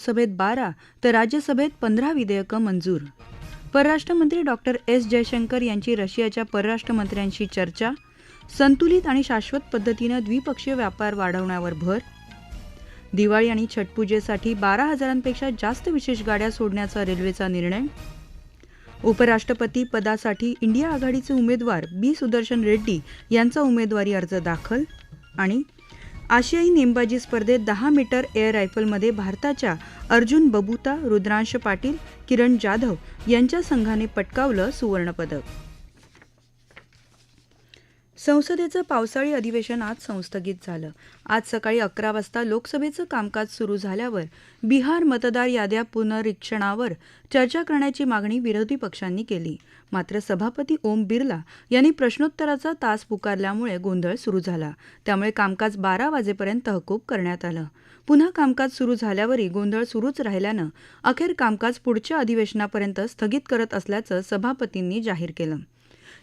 लोकसभेत बारा तर राज्यसभेत पंधरा विधेयकं मंजूर. परराष्ट्र मंत्री डॉक्टर एस. जयशंकर यांची रशियाच्या परराष्ट्र मंत्र्यांशी चर्चा संतुलित आणि शाश्वत पद्धतीनं द्विपक्षीय व्यापार वाढवण्यावर भर दिवाळी आणि छटपूजेसाठी बारा हजारांपेक्षा जास्त विशेष गाड्या सोडण्याचा रेल्वेचा निर्णय उपराष्ट्रपती पदासाठी इंडिया आघाडीचे उमेदवार बी. सुदर्शन रेड्डी यांचा उमेदवारी अर्ज दाखल आणि आशियाई नेमबाजी स्पर्धेत दहा मीटर एअर रायफलमध्ये भारताच्या अर्जुन बबुता रुद्रांश पाटील किरण जाधव यांच्या संघाने पटकावलं सुवर्णपदक. संसदेचं पावसाळी अधिवेशन आज संस्थगित झालं. आज सकाळी अकरा वाजता लोकसभेचं कामकाज सुरू झाल्यावर बिहार मतदार याद्या पुनरीक्षणावर चर्चा करण्याची मागणी विरोधी पक्षांनी केली. मात्र सभापती ओम बिर्ला यांनी प्रश्नोत्तराचा तास पुकारल्यामुळे गोंधळ सुरू झाला. त्यामुळे कामकाज बारा वाजेपर्यंत तहकूब करण्यात आलं. पुन्हा कामकाज सुरू झाल्यावरही गोंधळ सुरूच राहिल्यानं अखेर कामकाज पुढच्या अधिवेशनापर्यंत स्थगित करत असल्याचं सभापतींनी जाहीर केलं.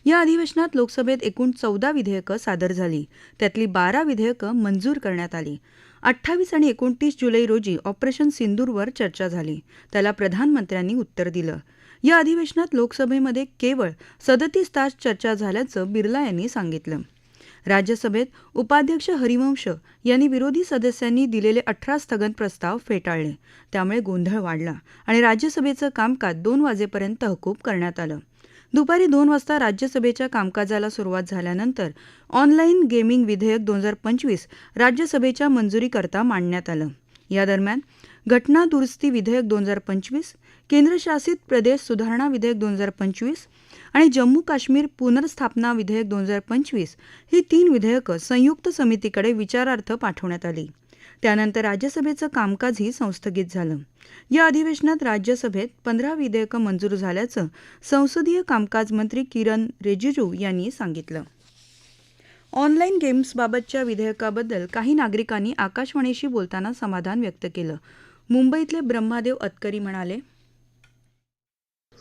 या अधिवेशनात लोकसभेत एकूण चौदा विधेयकं सादर झाली. त्यातली बारा विधेयकं मंजूर करण्यात आली. अठ्ठावीस आणि एकोणतीस जुलै रोजी ऑपरेशन सिंदूरवर चर्चा झाली. त्याला प्रधानमंत्र्यांनी उत्तर दिलं. या अधिवेशनात लोकसभेमध्ये केवळ सदतीस तास चर्चा झाल्याचं बिर्ला यांनी सांगितलं. राज्यसभेत उपाध्यक्ष हरिवंश यांनी विरोधी सदस्यांनी दिलेले अठरा स्थगन प्रस्ताव फेटाळले. त्यामुळे गोंधळ वाढला आणि राज्यसभेचं कामकाज दोन वाजेपर्यंत तहकूब करण्यात आलं. दुपारी दोन वाजता राज्यसभेच्या कामकाजाला सुरुवात झाल्यानंतर ऑनलाईन गेमिंग विधेयक दोन हजार पंचवीस राज्यसभेच्या मंजुरीकरता मांडण्यात आलं. या दरम्यान घटना दुरुस्ती विधेयक दोन हजार पंचवीस केंद्रशासित प्रदेश सुधारणा विधेयक दोन हजार पंचवीस आणि जम्मू काश्मीर पुनर्स्थापना विधेयक दोन हजार पंचवीस ही तीन विधेयकं संयुक्त समितीकडे विचारार्थ पाठवण्यात आली. त्यानंतर राज्यसभेचं कामकाजही संस्थगित झालं. या अधिवेशनात राज्यसभेत पंधरा विधेयकं मंजूर झाल्याचं संसदीय कामकाज मंत्री किरण रिजिजू यांनी सांगितलं. ऑनलाईन गेम्सबाबतच्या विधेयकाबद्दल काही नागरिकांनी आकाशवाणीशी बोलताना समाधान व्यक्त केलं. मुंबईतले ब्रह्मादेव अतकरी म्हणाले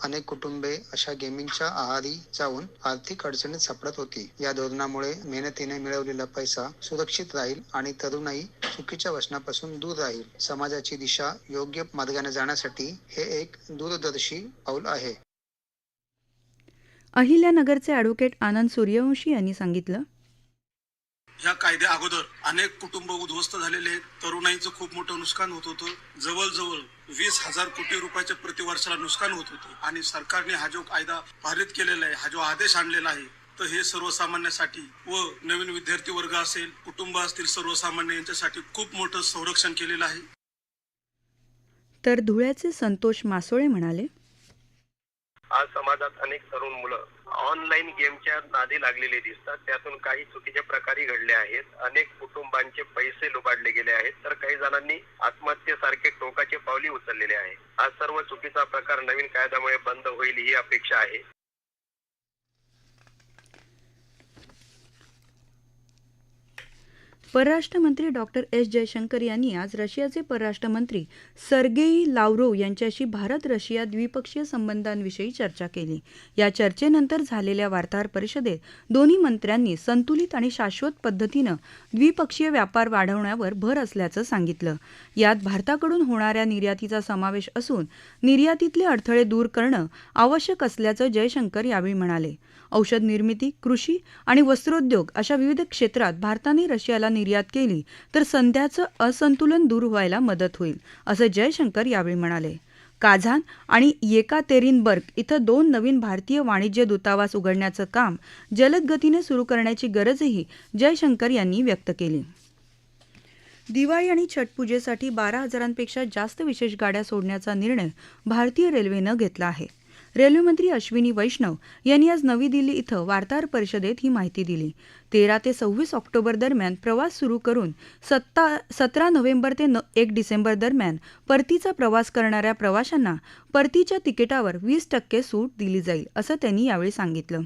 अनेक कुटुंबे अशा गेमिंगच्या आहारी जाऊन आर्थिक अडचणीत सापडत होती. या धोरणामुळे मेहनतीने मिळवलेला पैसा सुरक्षित राहील आणि तरुणाई चुकीच्या वचनापासून दूर राहील. समाजाची दिशा योग्य मार्गाने जाण्यासाठी हे एक दूरदर्शी पाऊल आहे. अहिल्यानगरचे अॅडव्होकेट आनंद सूर्यवंशी यांनी सांगितलं. या कायद्या अगोदर अनेक कुटुंब उद्ध्वस्त झालेले आहेत. तरुणाईचं खूप मोठं नुकसान होत होतं. जवळजवळ वीस हजार कोटी रुपयाच्या प्रतिवर्षाला नुकसान होत होते. आणि सरकारने हा जो कायदा पारित केलेला आहे हा जो आदेश आणलेला आहे तर हे सर्वसामान्यांसाठी व नवीन विद्यार्थी वर्ग असेल कुटुंब असतील सर्वसामान्य यांच्यासाठी खूप मोठं संरक्षण केलेलं आहे. तर धुळ्याचे संतोष मासोळे म्हणाले आज समाजात अनेक तरुण मुलं ऑनलाईन गेमच्या नादी लागलेले दिसतात. त्यातून काही चुकीचे प्रकारे घडले आहेत. अनेक कुटुंबांचे पैसे लुबाडले गेले आहेत. तर काही जणांनी आत्महत्येसारखे टोकाचे पावली उचललेले आहे. हा सर्व चुकीचा प्रकार नवीन कायद्यामुळे बंद होईल ही अपेक्षा आहे. परराष्ट्र मंत्री डॉक्टर एस. जयशंकर यांनी आज रशियाचे परराष्ट्र मंत्री सर्गेई लावरो यांच्याशी भारत रशिया द्विपक्षीय संबंधांविषयी चर्चा केली. या चर्चेनंतर झालेल्या वार्ताहर परिषदेत दोन्ही मंत्र्यांनी संतुलित आणि शाश्वत पद्धतीनं द्विपक्षीय व्यापार वाढवण्यावर भर असल्याचं सांगितलं. यात भारताकडून होणाऱ्या निर्यातीचा समावेश असून निर्यातीतले अडथळे दूर करणं आवश्यक असल्याचं जयशंकर यावेळी म्हणाले. औषध निर्मिती कृषी आणि वस्त्रोद्योग अशा विविध क्षेत्रात भारताने रशियाला निर्यात केली तर संध्याचं असंतुलन दूर व्हायला मदत होईल असं जयशंकर यावेळी म्हणाले. काझान आणि येकातेरिनबर्ग इथं दोन नवीन भारतीय वाणिज्य दूतावास उघडण्याचं काम जलद गतीने सुरू करण्याची गरजही जयशंकर यांनी व्यक्त केली. दिवाळी आणि छटपूजेसाठी बारा हजारांपेक्षा जास्त विशेष गाड्या सोडण्याचा निर्णय भारतीय रेल्वेनं घेतला आहे. रेल्वेमंत्री अश्विनी वैष्णव यांनी आज नवी दिल्ली इथं वार्ताहर परिषदेत ही माहिती दिली. तेरा ते सव्वीस ऑक्टोबर दरम्यान प्रवास सुरू करून सत्ता सतरा नोव्हेंबर ते न एक डिसेंबर दरम्यान परतीचा प्रवास करणाऱ्या प्रवाशांना परतीच्या तिकिटावर वीस टक्के सूट दिली जाईल असं त्यांनी यावेळी सांगितलं.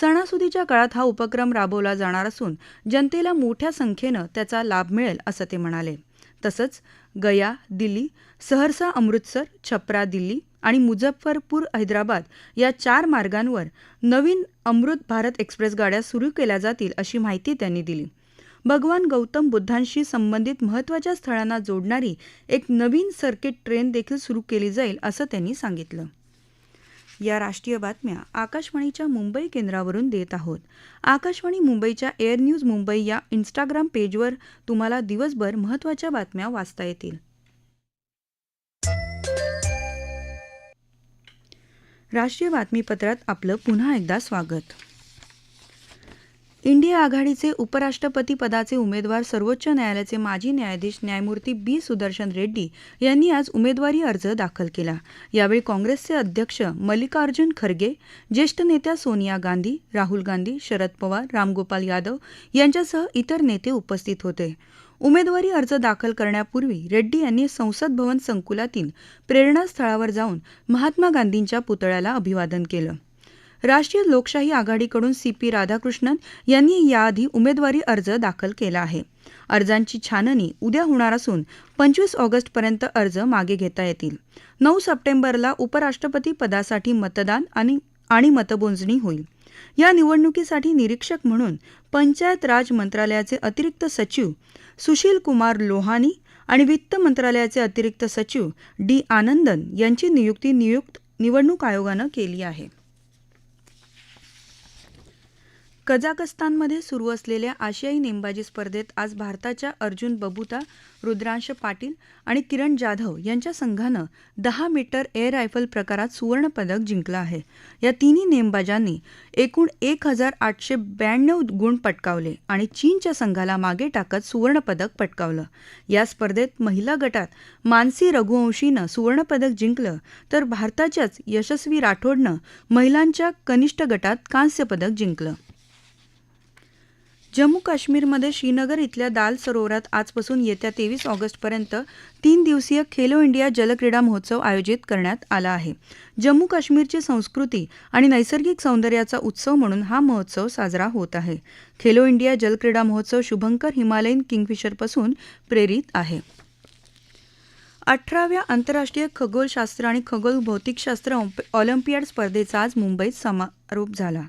सणासुदीच्या काळात हा उपक्रम राबवला जाणार असून जनतेला मोठ्या संख्येनं त्याचा लाभ मिळेल असं ते म्हणाले. तसंच गया दिल्ली सहरसा अमृतसर छपरा दिल्ली आणि मुझफ्फरपूर हैदराबाद या चार मार्गांवर नवीन अमृत भारत एक्सप्रेस गाड्या सुरू केल्या जातील अशी माहिती त्यांनी दिली. भगवान गौतम बुद्धांशी संबंधित महत्त्वाच्या स्थळांना जोडणारी एक नवीन सर्किट ट्रेन देखील सुरू केली जाईल असं त्यांनी सांगितलं. या राष्ट्रीय बातम्या आकाशवाणीच्या मुंबई केंद्रावरून देत आहोत. आकाशवाणी मुंबईच्या एअर न्यूज मुंबई या इन्स्टाग्राम पेजवर तुम्हाला दिवसभर महत्त्वाच्या बातम्या वाचता येतील. राष्ट्रीय बातमीपत्रात आपलं पुन्हा एकदा स्वागत. इंडिया आघाडीचे उपराष्ट्रपती पदाचे उमेदवार सर्वोच्च न्यायालयाचे माजी न्यायाधीश न्यायमूर्ती बी. सुदर्शन रेड्डी यांनी आज उमेदवारी अर्ज दाखल केला. यावेळी काँग्रेसचे अध्यक्ष मल्लिकार्जुन खरगे ज्येष्ठ नेत्या सोनिया गांधी राहुल गांधी शरद पवार रामगोपाल यादव यांच्यासह इतर नेते उपस्थित होते. उमेदवारी अर्ज दाखल करण्यापूर्वी रेड्डी यांनी संसद भवन संकुलातील प्रेरणास्थळावर जाऊन महात्मा गांधींच्या पुतळ्याला अभिवादन केलं. राष्ट्रीय लोकशाही आघाडीकडून सी पी राधाकृष्णन यांनी याआधी उमेदवारी अर्ज दाखल केला आहे. अर्जांची छाननी उद्या होणार असून पंचवीस ऑगस्टपर्यंत अर्ज मागे घेता येतील. नऊ सप्टेंबरला उपराष्ट्रपती पदासाठी मतदान आणि आणि मतमोजणी होईल. या निवडणुकीसाठी निरीक्षक म्हणून पंचायत राज मंत्रालयाचे अतिरिक्त सचिव सुशील कुमार लोहानी आणि वित्त मंत्रालयाचे अतिरिक्त सचिव डी आनंदन यांची नियुक्ती नियुक्त निवडणूक आयोगानं केली आहे. कझाकस्तानमध्ये सुरू असलेल्या आशियाई नेमबाजी स्पर्धेत आज भारताच्या अर्जुन बबुता रुद्रांश पाटील आणि किरण जाधव यांच्या संघानं दहा मीटर एअर रायफल प्रकारात सुवर्णपदक जिंकलं आहे. या तिन्ही नेमबाजांनी एकूण एक हजार आठशे ब्याण्णव गुण पटकावले आणि चीनच्या संघाला मागे टाकत सुवर्णपदक पटकावलं. या स्पर्धेत महिला गटात मानसी रघुवंशीनं सुवर्णपदक जिंकलं तर भारताच्याच यशस्वी राठोडनं महिलांच्या कनिष्ठ गटात कांस्यपदक जिंकलं. जम्मू काश्मीरमध्ये श्रीनगर इथल्या दाल सरोवरात आजपासून येत्या तेवीस ऑगस्टपर्यंत तीन दिवसीय खेलो इंडिया जलक्रीडा महोत्सव आयोजित करण्यात आला आहे. जम्मू काश्मीरची संस्कृती आणि नैसर्गिक सौंदर्याचा उत्सव म्हणून हा महोत्सव साजरा होत आहे. खेलो इंडिया जलक्रीडा महोत्सव शुभंकर हिमालयन किंगफिशरपासून प्रेरित आहे. अठराव्या आंतरराष्ट्रीय खगोलशास्त्र आणि खगोल भौतिकशास्त्र ऑलिम्पियाड स्पर्धेचा आज मुंबईत समारोप झाला.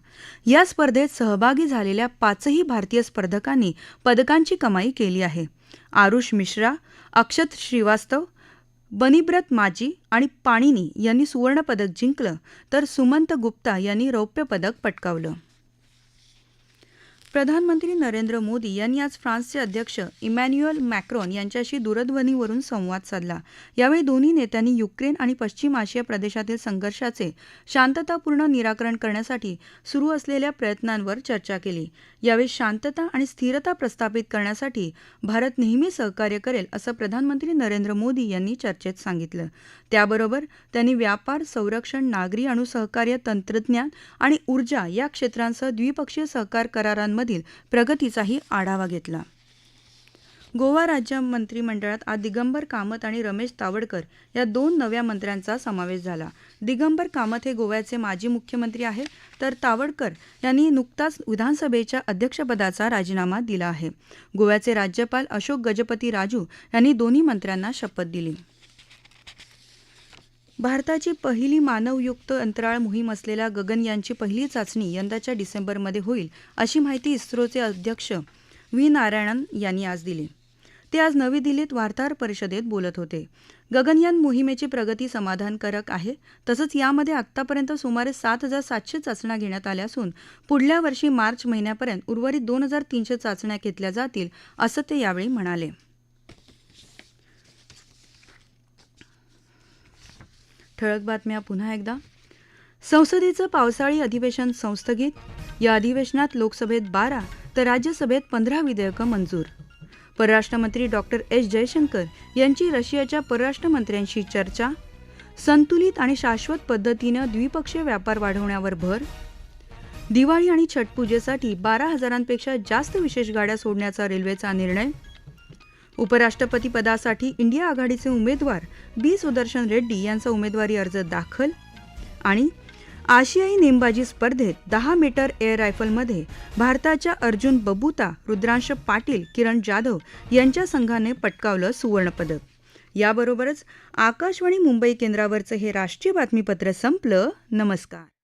या स्पर्धेत सहभागी झालेल्या पाचही भारतीय स्पर्धकांनी पदकांची कमाई केली आहे. आरुष मिश्रा अक्षत श्रीवास्तव बनिब्रत माजी आणि पाणिनी यांनी सुवर्णपदक जिंकलं तर सुमंत गुप्ता यांनी रौप्य पदक पटकावलं. प्रधानमंत्री नरेंद्र मोदी यांनी आज फ्रान्सचे अध्यक्ष इमॅन्युअल मॅक्रॉन यांच्याशी दूरध्वनीवरून संवाद साधला. यावेळी दोन्ही नेत्यांनी युक्रेन आणि पश्चिम आशिया प्रदेशातील संघर्षाचे शांततापूर्ण निराकरण करण्यासाठी सुरू असलेल्या प्रयत्नांवर चर्चा केली. यावेळी शांतता आणि स्थिरता प्रस्थापित करण्यासाठी भारत नेहमी सहकार्य करेल असं प्रधानमंत्री नरेंद्र मोदी यांनी चर्चेत सांगितलं. त्याबरोबर त्यांनी व्यापार संरक्षण नागरी अणुसहकार्य तंत्रज्ञान आणि ऊर्जा या क्षेत्रांसह द्विपक्षीय सहकार करारांमधील प्रगतीचाही आढावा घेतला. गोवा राज्य मंत्रिमंडळात आज दिगंबर कामत आणि रमेश तावडकर या दोन नव्या मंत्र्यांचा समावेश झाला. दिगंबर कामत हे गोव्याचे माजी मुख्यमंत्री आहेत तर तावडकर यांनी नुकताच विधानसभेच्या अध्यक्षपदाचा राजीनामा दिला आहे. गोव्याचे राज्यपाल अशोक गजपती राजू यांनी दोन्ही मंत्र्यांना शपथ दिली. भारताची पहिली मानवयुक्त अंतराळ मोहीम असलेल्या गगनयानची पहिली चाचणी यंदाच्या डिसेंबरमध्ये होईल अशी माहिती इस्रोचे अध्यक्ष व्ही. नारायणन यांनी आज दिली. ते आज नवी दिल्लीत वार्ताहर परिषदेत बोलत होते. गगनयान मोहिमेची प्रगती समाधानकारक आहे तसंच यामध्ये आत्तापर्यंत सुमारे सात हजार सातशे चाचण्या घेण्यात आल्या असून पुढल्या वर्षी मार्च महिन्यापर्यंत उर्वरित दोन हजार तीनशे चाचण्या घेतल्या जातील असं ते यावेळी म्हणाले. ठळक बातम्या पुन्हा एकदा. संसदेचं पावसाळी अधिवेशन संस्थगित. या अधिवेशनात लोकसभेत बारा तर राज्यसभेत पंधरा विधेयकं मंजूर. परराष्ट्रमंत्री डॉक्टर एस. जयशंकर यांची रशियाच्या परराष्ट्रमंत्र्यांशी चर्चा. संतुलित आणि शाश्वत पद्धतीनं द्विपक्षीय व्यापार वाढवण्यावर भर. दिवाळी आणि छटपूजेसाठी बारा हजारांपेक्षा जास्त विशेष गाड्या सोडण्याचा रेल्वेचा निर्णय. उपराष्ट्रपती पदासाठी इंडिया आघाडीचे उमेदवार बी. सुदर्शन रेड्डी यांचा उमेदवारी अर्ज दाखल आणि आशियाई नेमबाजी स्पर्धेत दहा मीटर एअर रायफलमध्ये भारताच्या अर्जुन बबुता रुद्रांश पाटील किरण जाधव यांच्या संघाने पटकावलं सुवर्णपदक. याबरोबरच आकाशवाणी मुंबई केंद्रावरचं हे राष्ट्रीय बातमीपत्र संपलं. नमस्कार.